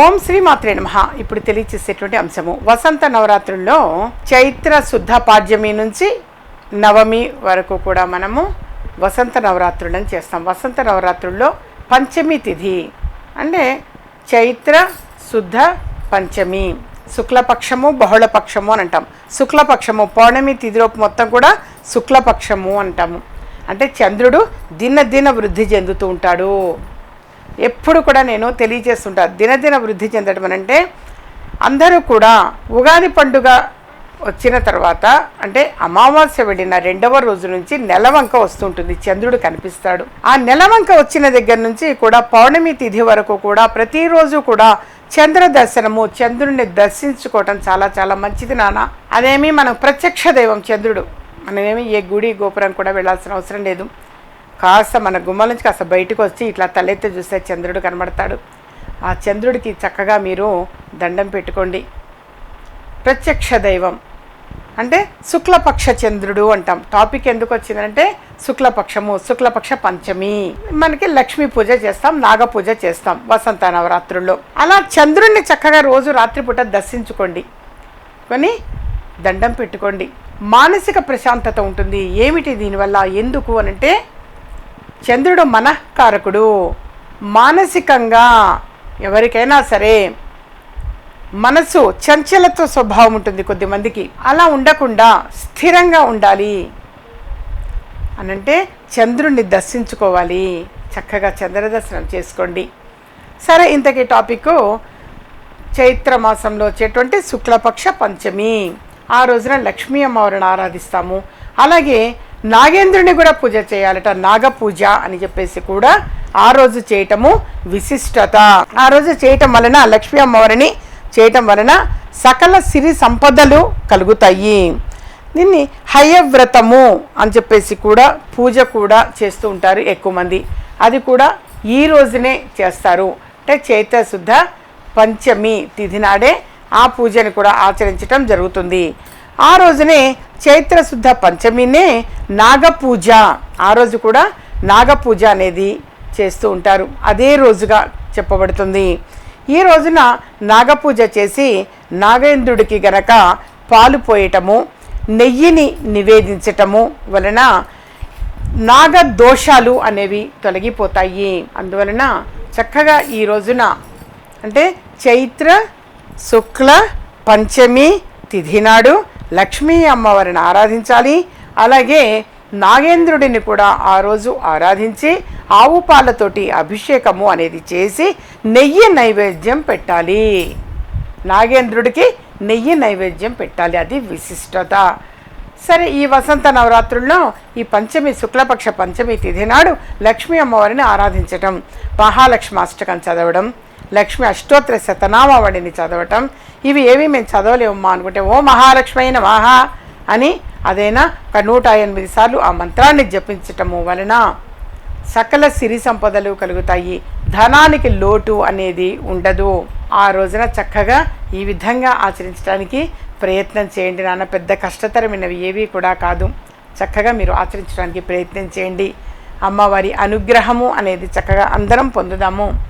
ఓం శ్రీ మాత్రే నమ. ఇప్పుడు తెలియచేసేటువంటి అంశము. వసంత నవరాత్రుల్లో చైత్ర శుద్ధ పాడ్యమి నుంచి నవమి వరకు కూడా మనము వసంత నవరాత్రులను చేస్తాం. వసంత నవరాత్రుల్లో పంచమి తిథి అంటే చైత్ర శుద్ధ పంచమి. శుక్లపక్షము బహుళపక్షము అని అంటాం. శుక్లపక్షము పౌర్ణమి తిథిలోపు మొత్తం కూడా శుక్లపక్షము అంటాము. అంటే చంద్రుడు దినదిన వృద్ధి చెందుతూ ఉంటాడు. ఎప్పుడు కూడా నేను తెలియజేస్తుంటా దినదిన వృద్ధి చెందడం అని అంటే అందరూ కూడా ఉగాది పండుగ వచ్చిన తర్వాత అంటే అమావాస్య వెళ్ళిన రెండవ రోజు నుంచి నెలవంక వస్తుంటుంది చంద్రుడు కనిపిస్తాడు. ఆ నెలవంక వచ్చిన దగ్గర నుంచి కూడా పౌర్ణమి తిథి వరకు కూడా ప్రతిరోజు కూడా చంద్ర దర్శనము చంద్రుడిని దర్శించుకోవటం చాలా చాలా మంచిది నాన్న. అదేమి మనం ప్రత్యక్ష దైవం చంద్రుడు. మనమేమి ఏ గుడి గోపురం కూడా వెళ్ళాల్సిన అవసరం లేదు. కాస్త మన గుమ్మల నుంచి కాస్త బయటకు వచ్చి ఇట్లా తలెత్తి చూస్తే చంద్రుడు కనబడతాడు. ఆ చంద్రుడికి చక్కగా మీరు దండం పెట్టుకోండి. ప్రత్యక్ష దైవం అంటే శుక్లపక్ష చంద్రుడు అంటాం. టాపిక్ ఎందుకు వచ్చిందంటే శుక్లపక్షము శుక్లపక్ష పంచమి. మనకి లక్ష్మీ పూజ చేస్తాం నాగ పూజ చేస్తాం వసంత నవరాత్రుల్లో. అలా చంద్రుడిని చక్కగా రోజు రాత్రిపూట దర్శించుకోండి. కొని దండం పెట్టుకోండి. మానసిక ప్రశాంతత ఉంటుంది. ఏమిటి దీనివల్ల? ఎందుకు అనంటే చంద్రుడు మనఃకారకుడు. మానసికంగా ఎవరికైనా సరే మనసు చంచలత్వ స్వభావం ఉంటుంది కొద్దిమందికి అలా ఉండకుండా స్థిరంగా ఉండాలి. అనంటే చంద్రుణ్ణి దర్శించుకోవాలి. చక్కగా చంద్ర దర్శనం చేసుకోండి. సరే ఇంతకీ టాపిక్ చైత్ర మాసంలో వచ్చేటువంటి శుక్లపక్ష పంచమి. ఆ రోజున లక్ష్మీ అమ్మవారిని ఆరాధిస్తాము. అలాగే నాగేంద్రుని కూడా పూజ చేయాలట నాగ పూజ అని చెప్పేసి కూడా ఆ రోజు చేయటము విశిష్టత. ఆ రోజు చేయటం వలన లక్ష్మీ అమ్మవారిని చేయటం వలన సకల సిరి సంపదలు కలుగుతాయి. దీన్ని హయవ్రతము అని చెప్పేసి కూడా పూజ కూడా చేస్తూ ఉంటారు ఎక్కువ మంది. అది కూడా ఈ రోజునే చేస్తారు. అంటే చైత్ర శుద్ధ పంచమి తిథి నాడే ఆ పూజని కూడా ఆచరించటం జరుగుతుంది. ఆ రోజునే చైత్రశుద్ధ పంచమినే నాగపూజ. ఆ రోజు కూడా నాగపూజ అనేది చేస్తూ ఉంటారు. అదే రోజుగా చెప్పబడుతుంది. ఈ రోజున నాగపూజ చేసి నాగేంద్రుడికి గనక పాలు పోయటము నెయ్యిని నివేదించటము వలన నాగ దోషాలు అనేవి తొలగిపోతాయి. అందువలన చక్కగా ఈ రోజున అంటే చైత్ర శుక్ల పంచమి తిథి నాడు లక్ష్మీ అమ్మవారిని ఆరాధించాలి. అలాగే నాగేంద్రుడిని కూడా ఆ రోజు ఆరాధించి ఆవు పాలతోటి అభిషేకము అనేది చేసి నెయ్యి నైవేద్యం పెట్టాలి. నాగేంద్రుడికి నెయ్యి నైవేద్యం పెట్టాలి. అది విశిష్టత. సరే ఈ వసంత నవరాత్రుల్లో ఈ పంచమి శుక్లపక్ష పంచమి తిథి నాడు లక్ష్మీ అమ్మవారిని ఆరాధించటం మహాలక్ష్మాష్టకం చదవడం లక్ష్మి అష్టోత్తర శతనామావళిని చదవటం. ఇవి ఏవి మేము చదవలేమమ్మా అనుకుంటే ఓ మహాలక్ష్మి అయిన మహా అని అదైనా ఒక నూట ఎనిమిది సార్లు ఆ మంత్రాన్ని జపించటము వలన సకల సిరి సంపదలు కలుగుతాయి. ధనానికి లోటు అనేది ఉండదు. ఆ రోజున చక్కగా ఈ విధంగా ఆచరించడానికి ప్రయత్నం చేయండి నాన్న. పెద్ద కష్టతరమైనవి ఏవి కూడా కాదు. చక్కగా మీరు ఆచరించడానికి ప్రయత్నం చేయండి. అమ్మవారి అనుగ్రహము అనేది చక్కగా అందరం పొందుదాము.